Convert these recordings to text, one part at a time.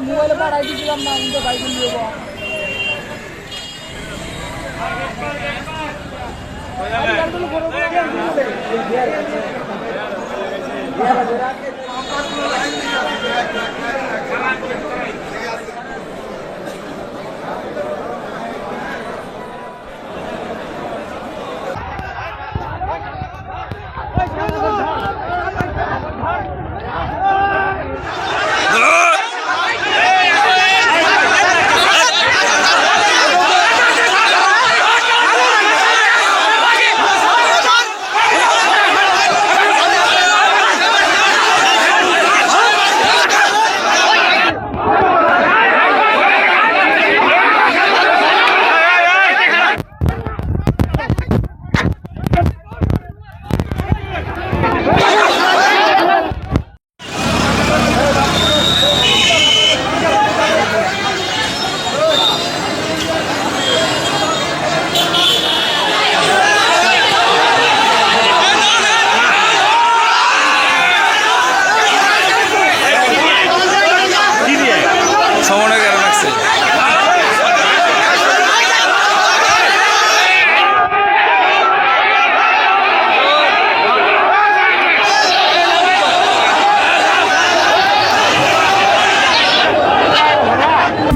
মোবাইলে পাঠাই দিয়েছিলাম না কিন্তু বাইকে নিয়ে যাব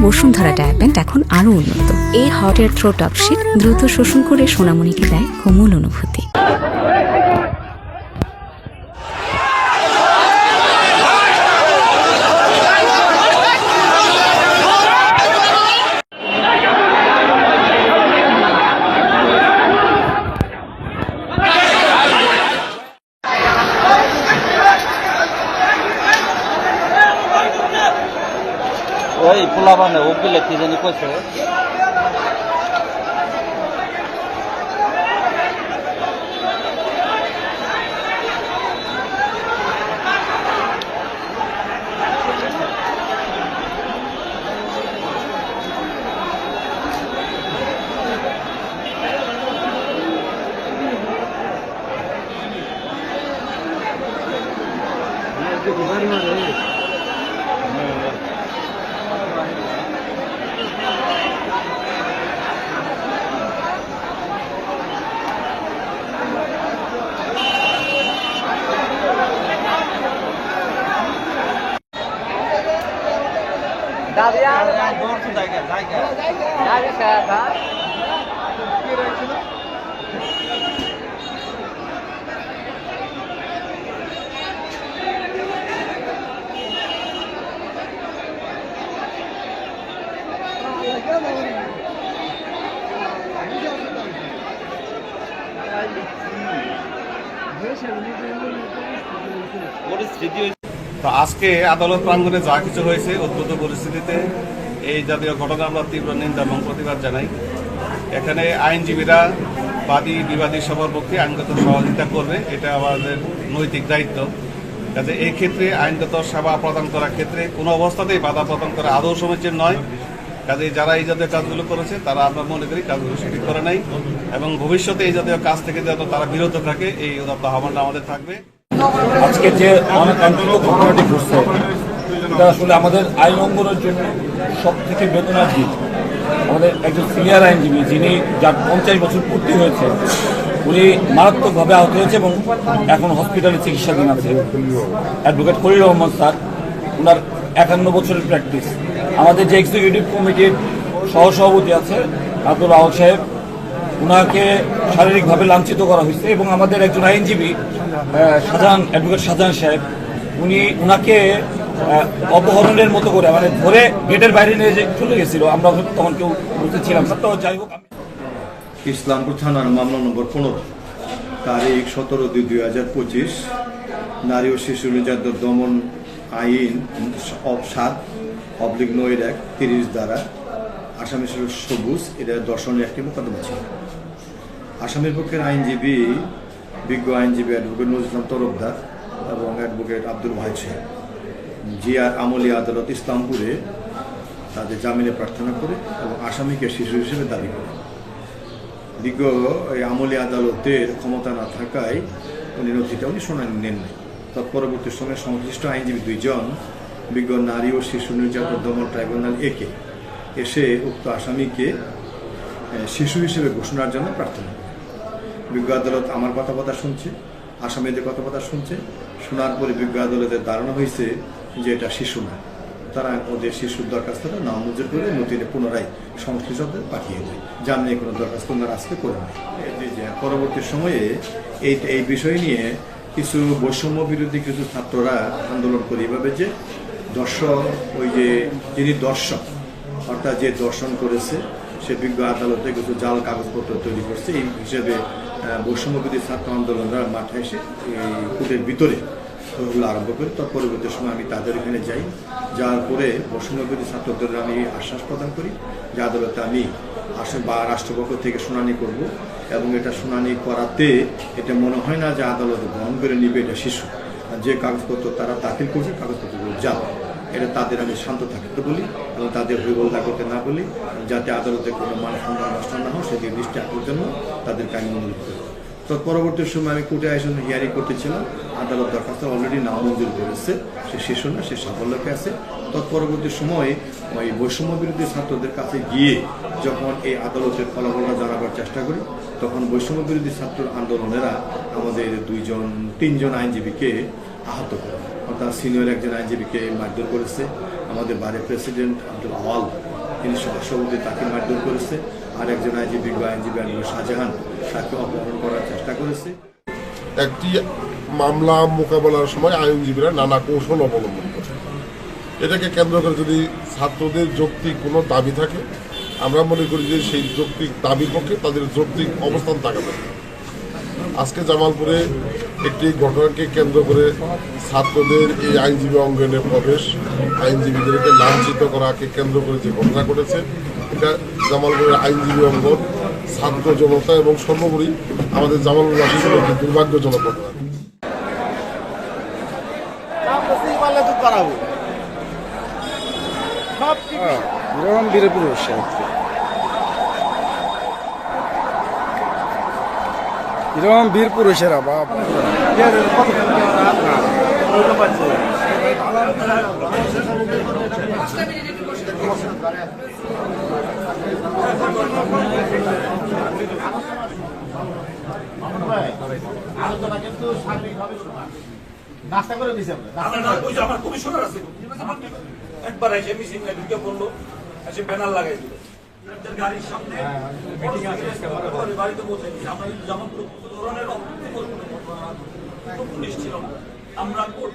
বসুন্ধরা ডায়াপেন্ট এখন আরও উন্নত। এই হট এয়ার থ্রো টপ দ্রুত শোষণ করে সোনামণিকে দেয় কোমল অনুভূতি। ওই ফুলাবানে বানে উকিলে কি জানি কইছে তো আজকে আদালত প্রাঙ্গণে যা কিছু হয়েছে অদ্ভুত পরিস্থিতিতে এই জাতীয় ঘটনা আমরা তীব্র নিন্দা এবং প্রতিবাদ জানাই। এখানে আইনজীবীরা বাদী বিবাদী সবার পক্ষে আইনগত সহযোগিতা করবে, এটা আমাদের নৈতিক দায়িত্ব। কাজে এই ক্ষেত্রে আইনগত সেবা প্রদান করার ক্ষেত্রে কোনো অবস্থাতেই বাধা প্রদান করা আদৌ সমীচীন নয়। কাজে যারা এই জাতীয় কাজগুলো করেছে, তারা আমরা মনে করি কাজগুলো সঠিক করে নাই এবং ভবিষ্যতে এই জাতীয় কাজ থেকে যেন তারা বিরত থাকে, এই আহ্বানটা আমাদের থাকবে। আজকে যে অনাকাঙ্ক্ষিত ঘটনাটি ঘটছে এটা আসলে আমাদের আইন অঙ্গনের জন্য সব থেকে বেদনার দিক আমাদের একজন সিনিয়র আইনজীবী যিনি যার পঞ্চাশ বছর পূর্তি হয়েছে উনি মারাত্মকভাবে আহত হয়েছে এবং এখন হসপিটালে চিকিৎসাধীন আছে। অ্যাডভোকেট খলিল রহমান স্যার ওনার একান্ন বছরের প্র্যাকটিস। আমাদের যে এক্সিকিউটিভ কমিটির সহসভাপতি আছে আব্দুল রাহুল সাহেব ওনাকে শারীরিকভাবে লাঞ্ছিত করা হয়েছে এবং আমাদের একজন আইনজীবী আহ, শাহজাহান অ্যাডভোকেট শাহজাহান সাহেব উনি ওনাকে আহ, অপহরণের মতো করে মানে ধরে গেটের বাইরে নিয়ে যে চলে গেছিল, আমরা তখন কেউ বুঝতে ছিলাম তো যাই হোক ইসলামপুর থানার মামলা নম্বর পনেরো, তারিখ সতেরো দুই দুই হাজার পঁচিশ, নারী ও শিশু নির্যাতন দমন আইন অব সাত, অবলিক নয়ের এক, তিরিশ দ্বারা। আসামি ছিল সবুজ, এটা দর্শনের একটি মোকদ্দমা ছিল। আসামির পক্ষের আইনজীবী, বিজ্ঞ আইনজীবী অ্যাডভোকেট নজরুল তরফদার এবং অ্যাডভোকেট আব্দুল ভাই সাহেব। জিয়ার আমলি আদালত ইসলামপুরে তাদের জামিনে প্রার্থনা করে এবং আসামিকে শিশু হিসেবে দাবি করে। বিজ্ঞ এই আমলি আদালতের ক্ষমতা না থাকায় উনি নথিটা উনি শুনানি নেন নাই। তৎপরবর্তী সময়ে সংশ্লিষ্ট আইনজীবী দুইজন বিজ্ঞ নারী ও শিশু নির্যাতন দমন ট্রাইব্যুনাল একে এসে উক্ত আসামিকে শিশু হিসেবে ঘোষণার জন্য প্রার্থনা করে। বিজ্ঞ আদালত আমার কথাবার্তা শুনছে, আসামিদের কথাবার্তা শুনছে। শোনার পরে বিজ্ঞ আদালতের ধারণা হয়েছে যে এটা শিশু না, তারা ওদের শিশুর দরখাস্তটা নামঞ্জুর করে নথিতে পুনরায় সংশ্লিষ্টদের পাঠিয়ে দেয়। যার নিয়ে কোনো দরখাস্ত ওনারা আজকে করে নেয় পরবর্তী সময়ে এই এই বিষয় নিয়ে কিছু বৈষম্য বিরোধী কিছু ছাত্ররা আন্দোলন করে এভাবে যে দর্শক, ওই যে যিনি দর্শক, অর্থাৎ যে দর্শন করেছে, সে বিজ্ঞ আদালতে কিছু জাল কাগজপত্র তৈরি করছে। এই হিসেবে বৈষম্যবিধি ছাত্র আন্দোলনরা মাঠে এসে এই কোর্টের ভিতরে ওগুলো আরম্ভ করি। তার পরবর্তী সময় আমি তাদের এখানে যাই। যাওয়ার পরে বৈষম্যবিধি ছাত্রদের আমি আশ্বাস প্রদান করি যে আদালতে আমি আসে বা রাষ্ট্রপক্ষ থেকে শুনানি করব এবং এটা শুনানি করাতে এটা মনে হয় না যে আদালত গ্রহণ করে নিবে, এটা শিশু। যে কাগজপত্র তারা দাখিল করছে, কাগজপত্রগুলো যাও। এটা তাদের আমি শান্ত থাকতে বলি এবং তাদের হইবলতা করতে না বলি যাতে আদালতে কোনো মান সম্মান নষ্ট না হয়, সেদিকে দৃষ্টি জন্য তাদেরকে আমি অনুরোধ করি। তো পরবর্তী সময় আমি কোর্টে এসে হিয়ারিং করতেছিলাম আদালত দরখাস্ত অলরেডি নামঞ্জুর করেছে। সে শেষ না, সে সাফল্যকে আছে। তৎপরবর্তী সময়ে এই বৈষম্য বিরোধী ছাত্রদের কাছে গিয়ে যখন এই আদালতের ফলাফলটা জানাবার চেষ্টা করি, তখন বৈষম্য বিরোধী ছাত্র আন্দোলনেরা আমাদের দুইজন, তিনজন আইনজীবীকে আহত করে। অর্থাৎ সিনিয়র একজন আইনজীবীকে মারধর করেছে। আমাদের বারের প্রেসিডেন্ট আব্দুল আওয়াল, তিনি সহসভাপতি, তাকে মারধর করেছে। আর একজন আইনজীবী বা আইনজীবী আনবর শাহজাহান, তাকে অপহরণ করার চেষ্টা করেছে। একটি মামলা মোকাবেলার সময় আইনজীবীরা নানা কৌশল অবলম্বন করে। এটাকে কেন্দ্র করে যদি ছাত্রদের যৌক্তিক কোনো দাবি থাকে, আমরা মনে করি যে সেই যৌক্তিক দাবির পক্ষে তাদের যৌক্তিক অবস্থান থাকা দরকার। আজকে জামালপুরে একটি ঘটনাকে কেন্দ্র করে ছাত্রদের এই আইনজীবী অঙ্গনে প্রবেশ আইনজীবীদেরকে লাঞ্ছিত করাকে কেন্দ্র করে যে ঘটনা ঘটেছে, এটা জামালপুরের আইনজীবী অঙ্গন, ছাত্র জনতা এবং সর্বোপরি আমাদের জামালপুরবাসীর একটি দুর্ভাগ্যজনক ঘটনা। এরকম বীরে পুরুষ এরকম বীর পুরুষেরা বাপ আমার কমিশনার আছে একবার এসে মিছিল ঢুকে পড়ল এসে ব্যানার লাগাই দিল। গাড়ির সামনে পরে বাড়িতে পৌঁছে দিয়েছে আমরা কিন্তু যেমন ধরনের পুলিশ ছিল আমরা কোর্ট